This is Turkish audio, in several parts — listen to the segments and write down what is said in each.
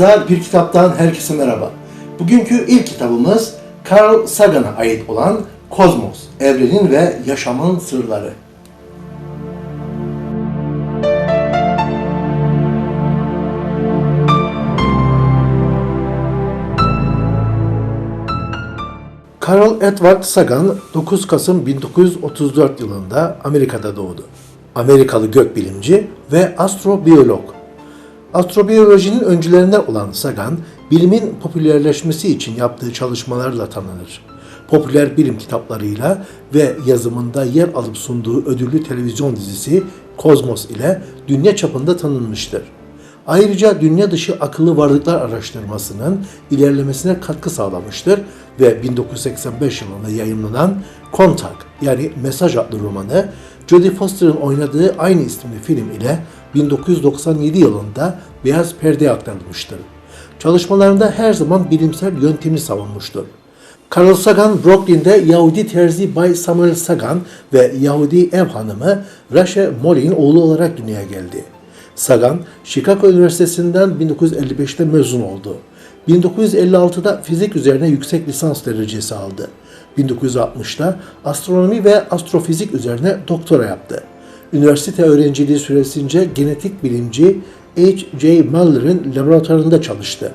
Yazar bir kitaptan herkese merhaba. Bugünkü ilk kitabımız Carl Sagan'a ait olan Kozmos, Evrenin ve Yaşamın Sırları. Carl Edward Sagan 9 Kasım 1934 yılında Amerika'da doğdu. Amerikalı gökbilimci ve astrobiyolog. Astrobiyolojinin öncülerinden olan Sagan, bilimin popülerleşmesi için yaptığı çalışmalarla tanınır. Popüler bilim kitaplarıyla ve yazımında yer alıp sunduğu ödüllü televizyon dizisi Kozmos ile dünya çapında tanınmıştır. Ayrıca dünya dışı akıllı varlıklar araştırmasının ilerlemesine katkı sağlamıştır ve 1985 yılında yayımlanan Contact yani Mesaj adlı romanı Jodie Foster'ın oynadığı aynı isimli film ile 1997 yılında Beyaz Perde'ye aktarılmıştır. Çalışmalarında her zaman bilimsel yöntemi savunmuştur. Carl Sagan, Brooklyn'de Yahudi terzi Bay Samuel Sagan ve Yahudi ev hanımı Rashe Molly'in oğlu olarak dünyaya geldi. Sagan, Chicago Üniversitesi'nden 1955'te mezun oldu. 1956'da fizik üzerine yüksek lisans derecesi aldı. 1960'da astronomi ve astrofizik üzerine doktora yaptı. Üniversite öğrenciliği süresince genetik bilimci H.J. Muller'ın laboratuvarında çalıştı.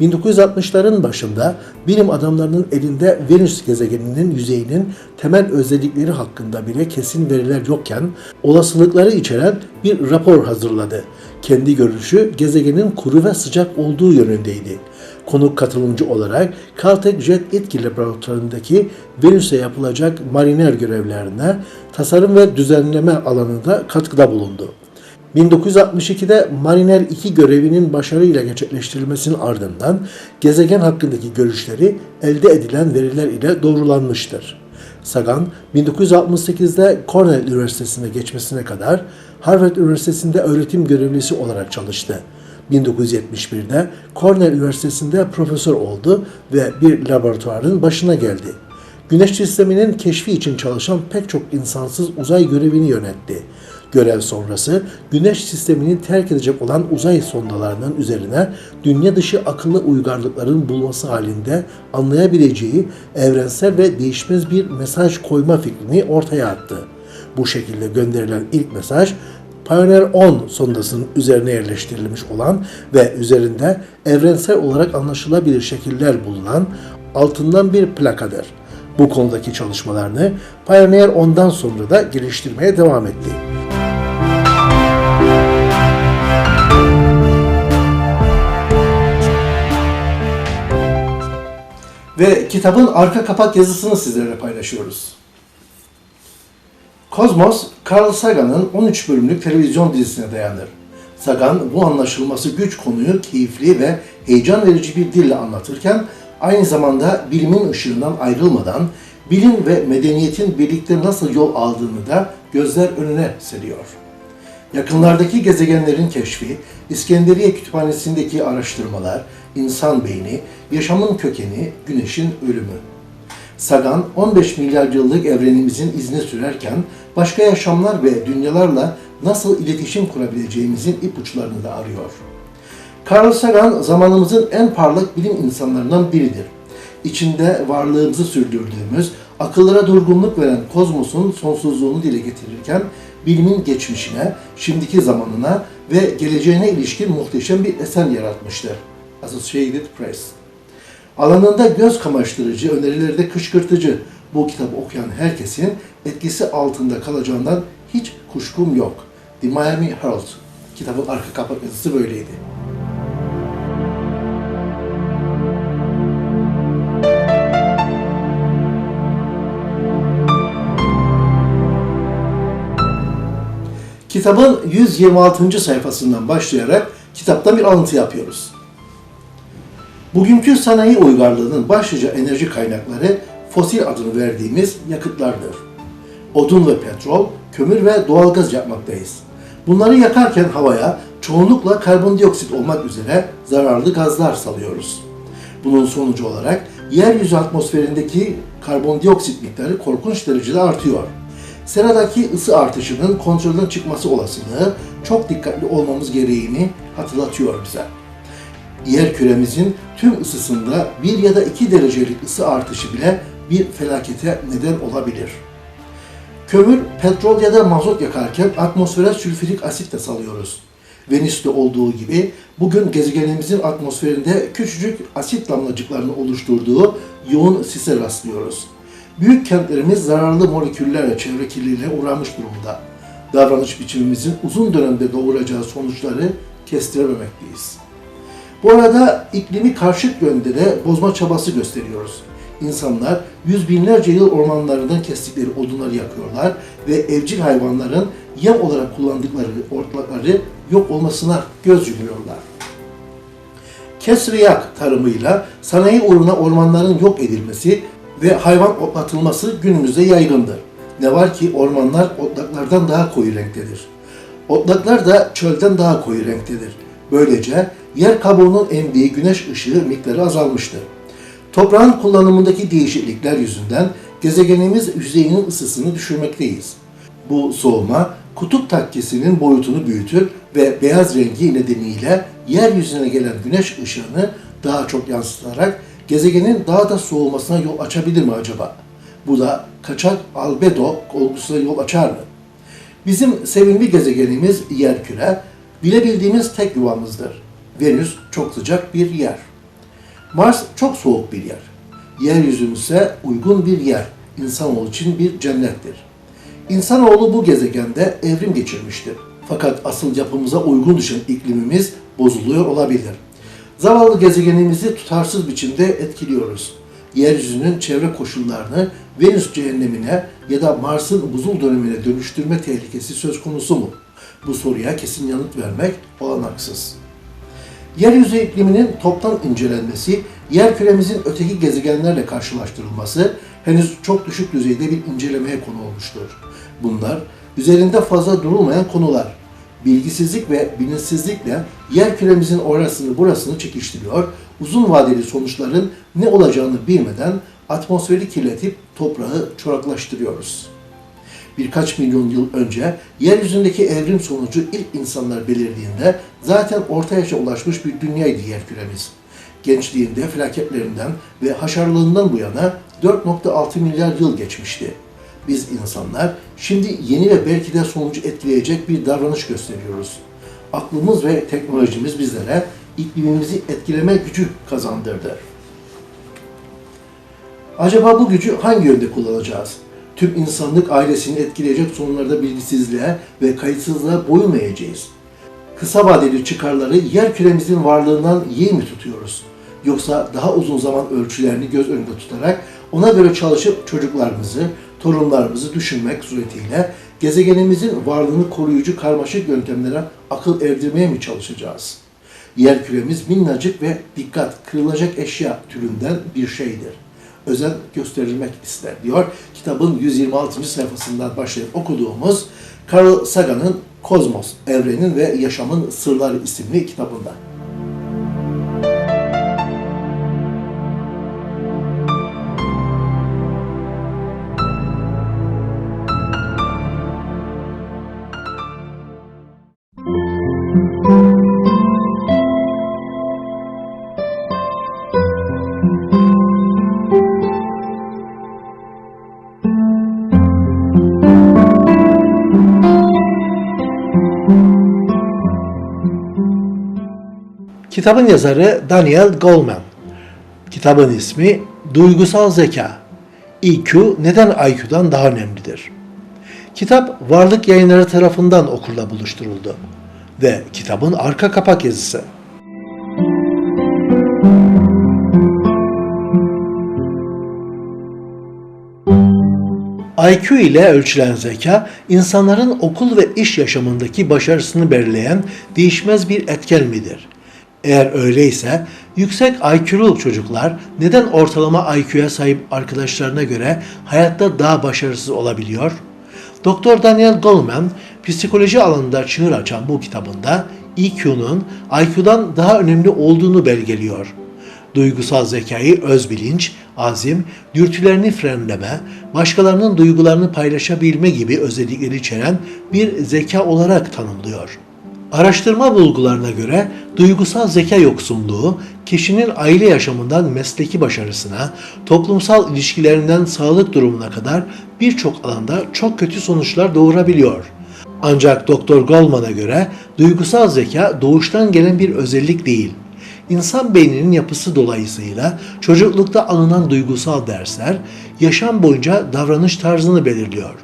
1960'ların başında bilim adamlarının elinde Venüs gezegeninin yüzeyinin temel özellikleri hakkında bile kesin veriler yokken olasılıkları içeren bir rapor hazırladı. Kendi görüşü gezegenin kuru ve sıcak olduğu yönündeydi. Konuk katılımcı olarak Caltech Jet Etki Laboratuvarı'ndaki Venüs'e yapılacak mariner görevlerine tasarım ve düzenleme alanında katkıda bulundu. 1962'de Mariner 2 görevinin başarıyla gerçekleştirilmesinin ardından gezegen hakkındaki görüşleri elde edilen veriler ile doğrulanmıştır. Sagan, 1968'de Cornell Üniversitesi'ne geçmesine kadar Harvard Üniversitesi'nde öğretim görevlisi olarak çalıştı. 1971'de Cornell Üniversitesi'nde profesör oldu ve bir laboratuvarın başına geldi. Güneş sisteminin keşfi için çalışan pek çok insansız uzay görevini yönetti. Görev sonrası Güneş sistemini terk edecek olan uzay sondalarının üzerine dünya dışı akıllı uygarlıkların bulması halinde anlayabileceği evrensel ve değişmez bir mesaj koyma fikrini ortaya attı. Bu şekilde gönderilen ilk mesaj Pioneer 10 sondasının üzerine yerleştirilmiş olan ve üzerinde evrensel olarak anlaşılabilir şekiller bulunan altından bir plakadır. Bu konudaki çalışmalarını Pioneer 10'dan sonra da geliştirmeye devam etti. Ve kitabın arka kapak yazısını sizlerle paylaşıyoruz. Kozmos, Carl Sagan'ın 13 bölümlük televizyon dizisine dayanır. Sagan bu anlaşılması güç konuyu keyifli ve heyecan verici bir dille anlatırken aynı zamanda bilimin ışığından ayrılmadan bilim ve medeniyetin birlikte nasıl yol aldığını da gözler önüne seriyor. Yakınlardaki gezegenlerin keşfi, İskenderiye Kütüphanesi'ndeki araştırmalar, insan beyni, yaşamın kökeni, güneşin ölümü. Sagan 15 milyar yıllık evrenimizin izini sürerken başka yaşamlar ve dünyalarla nasıl iletişim kurabileceğimizin ipuçlarını da arıyor. Carl Sagan zamanımızın en parlak bilim insanlarından biridir. İçinde varlığımızı sürdürdüğümüz, akıllara durgunluk veren kozmosun sonsuzluğunu dile getirirken bilimin geçmişine, şimdiki zamanına ve geleceğine ilişkin muhteşem bir eser yaratmıştır. Associated Press. Alanında göz kamaştırıcı, önerileri de kışkırtıcı bu kitabı okuyan herkesin etkisi altında kalacağından hiç kuşkum yok. The Miami Herald. Kitabın arka kapak yazısı böyleydi. Kitabın 126. sayfasından başlayarak kitaptan bir alıntı yapıyoruz. Bugünkü sanayi uygarlığının başlıca enerji kaynakları fosil adını verdiğimiz yakıtlardır. Odun ve petrol, kömür ve doğalgaz yapmaktayız. Bunları yakarken havaya çoğunlukla karbondioksit olmak üzere zararlı gazlar salıyoruz. Bunun sonucu olarak yeryüzü atmosferindeki karbondioksit miktarı korkunç derecede artıyor. Seradaki ısı artışının kontrolden çıkması olasılığı çok dikkatli olmamız gereğini hatırlatıyor bize. Yer küremizin tüm ısısında 1 ya da 2 derecelik ısı artışı bile bir felakete neden olabilir. Kömür, petrol ya da mazot yakarken atmosfere sülfürik asit de salıyoruz. Venüs'te olduğu gibi bugün gezegenimizin atmosferinde küçücük asit damlacıklarını oluşturduğu yoğun sise rastlıyoruz. Büyük kentlerimiz zararlı moleküllerle çevre kirliliğine uğramış durumda. Davranış biçimimizin uzun dönemde doğuracağı sonuçları kestirememekteyiz. Bu arada iklimi karşıt yönde de bozma çabası gösteriyoruz. İnsanlar yüz binlerce yıl ormanlarından kestikleri odunları yakıyorlar ve evcil hayvanların yem olarak kullandıkları ortakları yok olmasına göz yumuyorlar. Kesriyak tarımıyla sanayi uğruna ormanların yok edilmesi ve hayvan otlatılması günümüzde yaygındır. Ne var ki ormanlar otlaklardan daha koyu renktedir. Otlaklar da çölden daha koyu renktedir. Böylece yer kabuğunun emdiği güneş ışığı miktarı azalmıştır. Toprağın kullanımındaki değişiklikler yüzünden gezegenimiz yüzeyinin ısısını düşürmekteyiz. Bu soğuma kutup takkesinin boyutunu büyütür ve beyaz rengi nedeniyle yeryüzüne gelen güneş ışığını daha çok yansıtarak gezegenin daha da soğumasına yol açabilir mi acaba? Bu da kaçak albedo olgusuna yol açar mı? Bizim sevimli gezegenimiz yerküre, bilebildiğimiz tek yuvamızdır. Venüs çok sıcak bir yer. Mars çok soğuk bir yer. Yeryüzü ise uygun bir yer. İnsanoğlu için bir cennettir. İnsanoğlu bu gezegende evrim geçirmiştir. Fakat asıl yapımıza uygun düşen iklimimiz bozuluyor olabilir. Zavallı gezegenimizi tutarsız biçimde etkiliyoruz. Yeryüzünün çevre koşullarını Venüs cehennemine ya da Mars'ın buzul dönemine dönüştürme tehlikesi söz konusu mu? Bu soruya kesin yanıt vermek olanaksız. Yeryüzü ikliminin toptan incelenmesi, yer küremizin öteki gezegenlerle karşılaştırılması henüz çok düşük düzeyde bir incelemeye konu olmuştur. Bunlar üzerinde fazla durulmayan konular. Bilgisizlik ve bilinçsizlikle yer küremizin orasını burasını çekiştiriyor, uzun vadeli sonuçların ne olacağını bilmeden atmosferi kirletip toprağı çoraklaştırıyoruz birkaç milyon yıl önce yeryüzündeki evrim sonucu ilk insanlar belirdiğinde zaten orta yaşa ulaşmış bir dünyaydı yerküremiz. Gençliğinde felaketlerinden ve haşarlığından bu yana 4.6 milyar yıl geçmişti. Biz insanlar şimdi yeni ve belki de sonucu etkileyecek bir davranış gösteriyoruz. Aklımız ve teknolojimiz bizlere iklimimizi etkileme gücü kazandırdı. Acaba bu gücü hangi yönde kullanacağız? Tüm insanlık ailesini etkileyecek sorunlarda bilgisizliğe ve kayıtsızlığa boyun eğeceğiz. Kısa vadeli çıkarları yer küremizin varlığından iyi mi tutuyoruz? Yoksa daha uzun zaman ölçülerini göz önünde tutarak ona göre çalışıp çocuklarımızı, torunlarımızı düşünmek suretiyle gezegenimizin varlığını koruyucu karmaşık yöntemlere akıl erdirmeye mi çalışacağız? Yer küremiz minnacık ve dikkat kırılacak eşya türünden bir şeydir özen gösterilmek ister diyor. Kitabın 126. sayfasından başlayıp okuduğumuz Carl Sagan'ın Kozmos, Evrenin ve Yaşamın Sırları isimli kitabında. Kitabın yazarı Daniel Goleman. Kitabın ismi Duygusal Zeka. IQ neden IQ'dan daha önemlidir? Kitap Varlık Yayınları tarafından okurla buluşturuldu ve kitabın arka kapak yazısı. IQ ile ölçülen zeka, insanların okul ve iş yaşamındaki başarısını belirleyen değişmez bir etken midir? Eğer öyleyse yüksek IQ'lu çocuklar neden ortalama IQ'ya sahip arkadaşlarına göre hayatta daha başarısız olabiliyor? Dr. Daniel Goleman psikoloji alanında çığır açan bu kitabında IQ'nun IQ'dan daha önemli olduğunu belgeliyor. Duygusal zekayı özbilinç, azim, dürtülerini frenleme, başkalarının duygularını paylaşabilme gibi özellikleri içeren bir zeka olarak tanımlıyor. Araştırma bulgularına göre duygusal zeka yoksunluğu kişinin aile yaşamından mesleki başarısına, toplumsal ilişkilerinden sağlık durumuna kadar birçok alanda çok kötü sonuçlar doğurabiliyor. Ancak Doktor Goldman'a göre duygusal zeka doğuştan gelen bir özellik değil. İnsan beyninin yapısı dolayısıyla çocuklukta alınan duygusal dersler yaşam boyunca davranış tarzını belirliyor.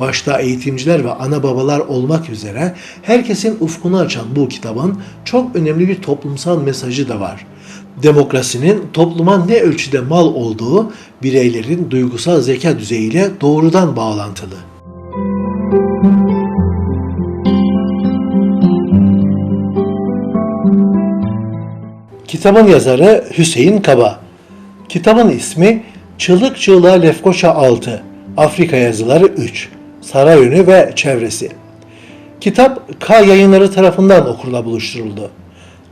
Başta eğitimciler ve ana babalar olmak üzere herkesin ufkunu açan bu kitabın çok önemli bir toplumsal mesajı da var. Demokrasinin topluma ne ölçüde mal olduğu bireylerin duygusal zeka düzeyiyle doğrudan bağlantılı. Kitabın yazarı Hüseyin Kaba. Kitabın ismi Çığlık Çığlığa Lefkoşa 6, Afrika Yazıları 3, Sarayönü ve Çevresi. Kitap K yayınları tarafından okurla buluşturuldu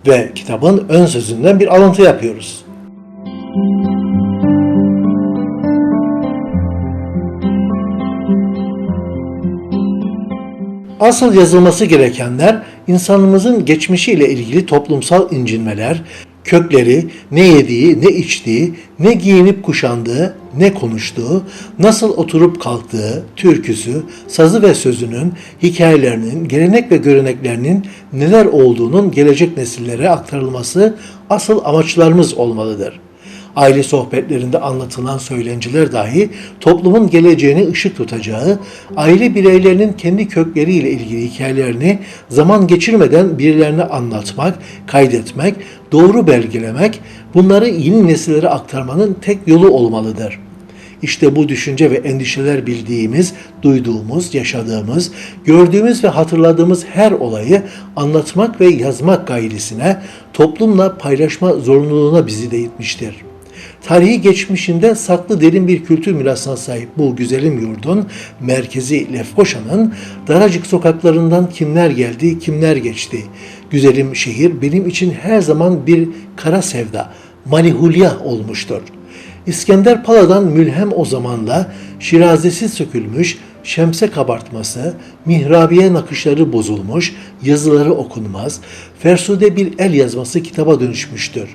ve kitabın ön sözünden bir alıntı yapıyoruz. Asıl yazılması gerekenler insanımızın geçmişiyle ilgili toplumsal incinmeler, kökleri, ne yediği, ne içtiği, ne giyinip kuşandığı, ne konuştuğu, nasıl oturup kalktığı, türküsü, sazı ve sözünün, hikayelerinin, gelenek ve göreneklerinin neler olduğunun gelecek nesillere aktarılması asıl amaçlarımız olmalıdır aile sohbetlerinde anlatılan söylenciler dahi toplumun geleceğine ışık tutacağı, aile bireylerinin kendi kökleriyle ilgili hikayelerini zaman geçirmeden birilerine anlatmak, kaydetmek, doğru belgelemek, bunları yeni nesillere aktarmanın tek yolu olmalıdır. İşte bu düşünce ve endişeler bildiğimiz, duyduğumuz, yaşadığımız, gördüğümüz ve hatırladığımız her olayı anlatmak ve yazmak gayesine, toplumla paylaşma zorunluluğuna bizi de itmiştir. Tarihi geçmişinde saklı derin bir kültür mirasına sahip bu güzelim yurdun merkezi Lefkoşa'nın daracık sokaklarından kimler geldi, kimler geçti. Güzelim şehir benim için her zaman bir kara sevda, malihulya olmuştur. İskender Pala'dan mülhem o zamanla şirazesi sökülmüş, şemse kabartması, mihrabiye nakışları bozulmuş, yazıları okunmaz, fersude bir el yazması kitaba dönüşmüştür.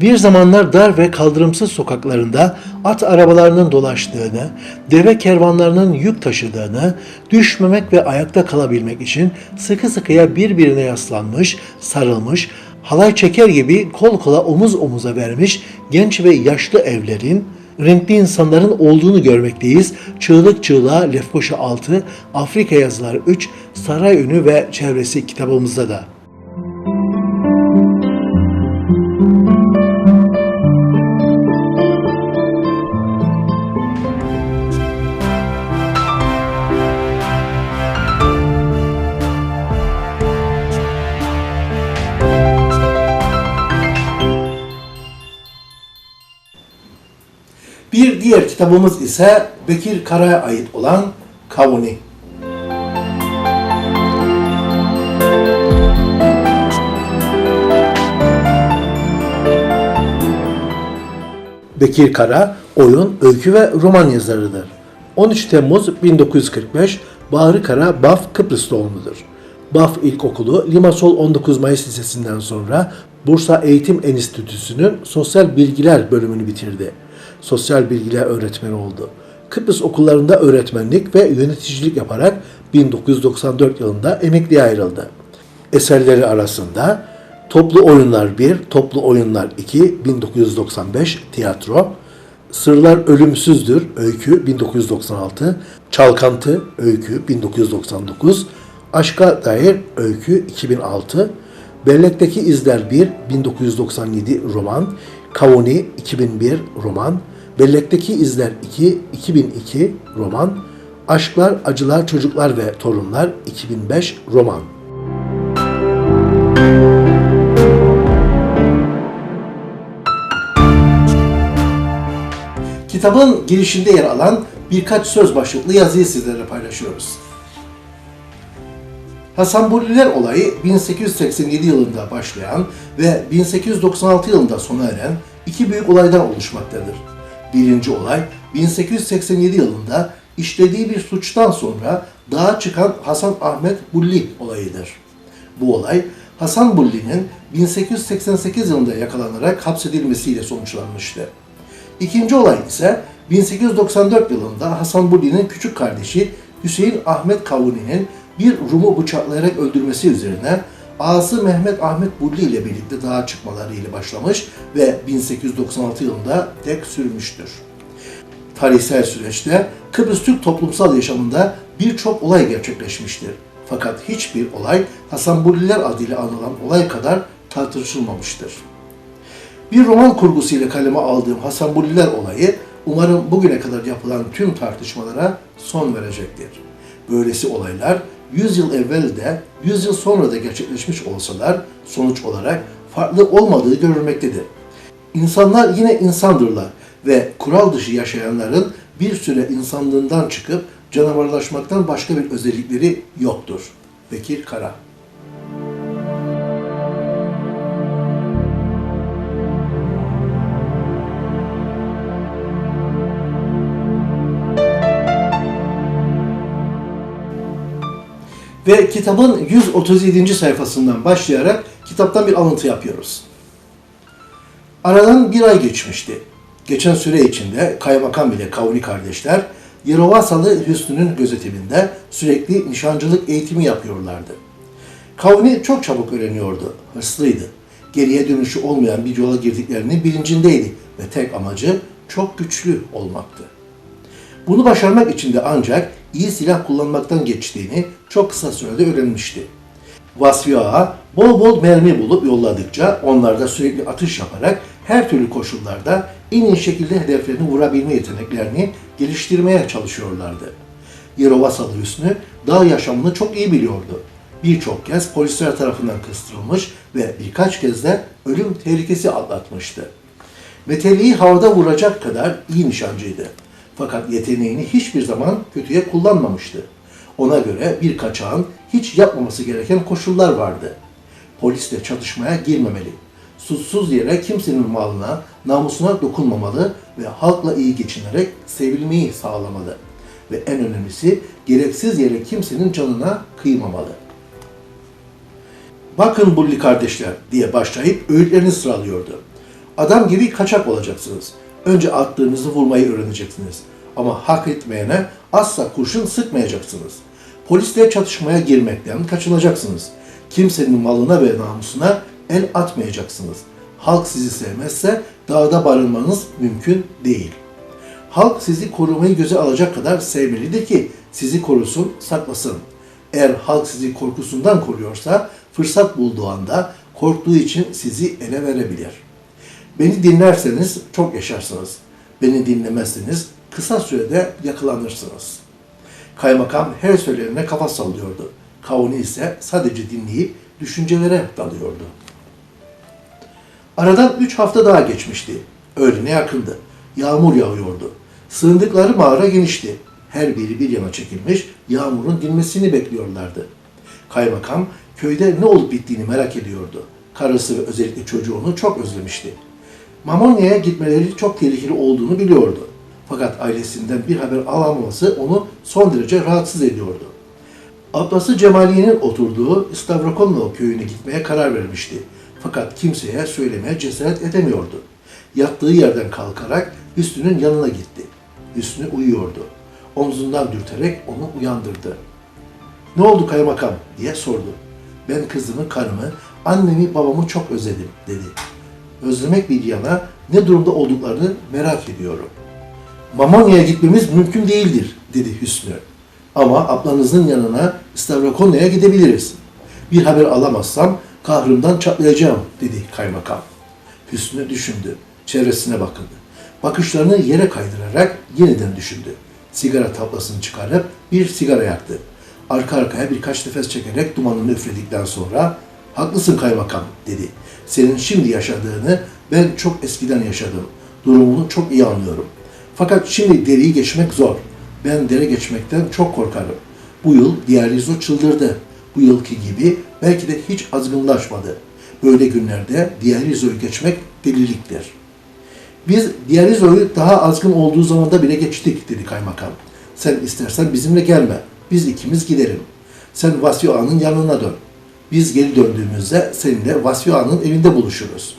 Bir zamanlar dar ve kaldırımsız sokaklarında at arabalarının dolaştığını, deve kervanlarının yük taşıdığını, düşmemek ve ayakta kalabilmek için sıkı sıkıya birbirine yaslanmış, sarılmış, halay çeker gibi kol kola omuz omuza vermiş genç ve yaşlı evlerin, renkli insanların olduğunu görmekteyiz. Çığlık Çığlığa Lefkoşa 6, Afrika Yazıları 3, Saray Önü ve Çevresi kitabımızda da. Kitabımız ise Bekir Kara'ya ait olan Kavuni. Bekir Kara, oyun, öykü ve roman yazarıdır. 13 Temmuz 1945 Bahri Kara Baf Kıbrıs doğumludur. Baf İlkokulu Limasol 19 Mayıs Lisesi'nden sonra Bursa Eğitim Enstitüsü'nün Sosyal Bilgiler bölümünü bitirdi. Sosyal Bilgiler öğretmeni oldu. Kıbrıs okullarında öğretmenlik ve yöneticilik yaparak 1994 yılında emekliye ayrıldı. Eserleri arasında Toplu Oyunlar 1, Toplu Oyunlar 2, 1995 tiyatro, Sırlar Ölümsüzdür Öykü 1996, Çalkantı Öykü 1999, Aşka Dair Öykü 2006, Bellekteki İzler 1 1997 roman, Kavuni 2001 roman, Bellekteki İzler 2 2002 roman, Aşklar, Acılar, Çocuklar ve Torunlar 2005 roman. Kitabın girişinde yer alan birkaç söz başlıklı yazıyı sizlerle paylaşıyoruz. Hasanburliler olayı 1887 yılında başlayan ve 1896 yılında sona eren iki büyük olaydan oluşmaktadır. Birinci olay 1887 yılında işlediği bir suçtan sonra dağa çıkan Hasan Ahmet Bulli olayıdır. Bu olay Hasan Bulli'nin 1888 yılında yakalanarak hapsedilmesiyle sonuçlanmıştı. İkinci olay ise 1894 yılında Hasan Bulli'nin küçük kardeşi Hüseyin Ahmet Kavuni'nin bir Rum'u bıçaklayarak öldürmesi üzerine ağası Mehmet Ahmet Bulli ile birlikte dağa çıkmaları ile başlamış ve 1896 yılında tek sürmüştür. Tarihsel süreçte Kıbrıs Türk toplumsal yaşamında birçok olay gerçekleşmiştir. Fakat hiçbir olay Hasan Bulliler adıyla anılan olay kadar tartışılmamıştır. Bir roman kurgusuyla kaleme aldığım Hasan Bulliler olayı umarım bugüne kadar yapılan tüm tartışmalara son verecektir. Böylesi olaylar 100 yıl evvel de 100 yıl sonra da gerçekleşmiş olsalar sonuç olarak farklı olmadığı görülmektedir. İnsanlar yine insandırlar ve kural dışı yaşayanların bir süre insanlığından çıkıp canavarlaşmaktan başka bir özellikleri yoktur. Bekir Kara Ve kitabın 137. sayfasından başlayarak kitaptan bir alıntı yapıyoruz. Aradan bir ay geçmişti. Geçen süre içinde kaymakam ile Kavuni kardeşler Yerovasalı Hüsnü'nün gözetiminde sürekli nişancılık eğitimi yapıyorlardı. Kavuni çok çabuk öğreniyordu, hırslıydı. Geriye dönüşü olmayan bir yola girdiklerinin bilincindeydi ve tek amacı çok güçlü olmaktı. Bunu başarmak için de ancak iyi silah kullanmaktan geçtiğini çok kısa sürede öğrenmişti. Vasfi Ağa bol bol mermi bulup yolladıkça onlar da sürekli atış yaparak her türlü koşullarda en iyi şekilde hedeflerini vurabilme yeteneklerini geliştirmeye çalışıyorlardı. Yerovasalı Hüsnü dağ yaşamını çok iyi biliyordu. Birçok kez polisler tarafından kıstırılmış ve birkaç kez de ölüm tehlikesi atlatmıştı. Meteliği havada vuracak kadar iyi nişancıydı. Fakat yeteneğini hiçbir zaman kötüye kullanmamıştı. Ona göre bir kaçağın hiç yapmaması gereken koşullar vardı. Polisle çatışmaya girmemeli. Suçsuz yere kimsenin malına, namusuna dokunmamalı ve halkla iyi geçinerek sevilmeyi sağlamalı. Ve en önemlisi gereksiz yere kimsenin canına kıymamalı. Bakın Bulli kardeşler diye başlayıp öğütlerini sıralıyordu. Adam gibi kaçak olacaksınız. Önce attığınızı vurmayı öğreneceksiniz. Ama hak etmeyene asla kurşun sıkmayacaksınız. Polisle çatışmaya girmekten kaçınacaksınız. Kimsenin malına ve namusuna el atmayacaksınız. Halk sizi sevmezse dağda barınmanız mümkün değil. Halk sizi korumayı göze alacak kadar sevmelidir ki sizi korusun, saklasın. Eğer halk sizi korkusundan koruyorsa fırsat bulduğu anda korktuğu için sizi ele verebilir. Beni dinlerseniz çok yaşarsınız. Beni dinlemezseniz kısa sürede yakalanırsınız. Kaymakam her söylenene kafa sallıyordu. Kavuni ise sadece dinleyip düşüncelere dalıyordu. Aradan üç hafta daha geçmişti. Öğlene yakındı. Yağmur yağıyordu. Sığındıkları mağara genişti. Her biri bir yana çekilmiş, yağmurun dinmesini bekliyorlardı. Kaymakam köyde ne olup bittiğini merak ediyordu. Karısı ve özellikle çocuğunu çok özlemişti. Mamonya'ya gitmeleri çok tehlikeli olduğunu biliyordu. Fakat ailesinden bir haber alamaması onu son derece rahatsız ediyordu. Ablası Cemaliye'nin oturduğu Stavrokonlo köyüne gitmeye karar vermişti. Fakat kimseye söylemeye cesaret edemiyordu. Yattığı yerden kalkarak Hüsnü'nün yanına gitti. Hüsnü uyuyordu. Omzundan dürterek onu uyandırdı. Ne oldu kaymakam diye sordu. Ben kızımı, karımı, annemi, babamı çok özledim dedi. Özlemek bir yana ne durumda olduklarını merak ediyorum. Mamonya'ya gitmemiz mümkün değildir dedi Hüsnü. Ama ablanızın yanına İstavrokona'ya gidebiliriz. Bir haber alamazsam kahrımdan çatlayacağım dedi kaymakam. Hüsnü düşündü. Çevresine bakındı. Bakışlarını yere kaydırarak yeniden düşündü. Sigara tablasını çıkarıp bir sigara yaktı. Arka arkaya birkaç nefes çekerek dumanını üfledikten sonra Haklısın kaymakam dedi. Senin şimdi yaşadığını ben çok eskiden yaşadım. Durumunu çok iyi anlıyorum. Fakat şimdi deriyi geçmek zor. Ben dere geçmekten çok korkarım. Bu yıl diğer çıldırdı. Bu yılki gibi belki de hiç azgınlaşmadı. Böyle günlerde diğer geçmek deliliktir. Biz diğer daha azgın olduğu zamanda bile geçtik dedi kaymakam. Sen istersen bizimle gelme. Biz ikimiz gidelim. Sen Vasfi Ağa'nın yanına dön. Biz geri döndüğümüzde seninle Vasfi Ağa'nın evinde buluşuruz.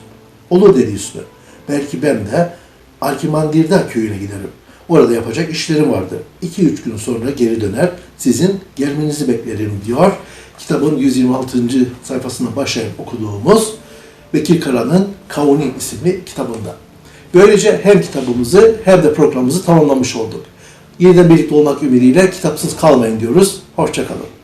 Olur dedi Hüsnü. Belki ben de Arkimandir'den köyüne giderim. Orada yapacak işlerim vardı. 2-3 gün sonra geri döner, sizin gelmenizi beklerim diyor. Kitabın 126. sayfasına başlayıp okuduğumuz Bekir Kara'nın Kavuni isimli kitabında. Böylece hem kitabımızı hem de programımızı tamamlamış olduk. Yeniden birlikte olmak ümidiyle kitapsız kalmayın diyoruz. Hoşçakalın.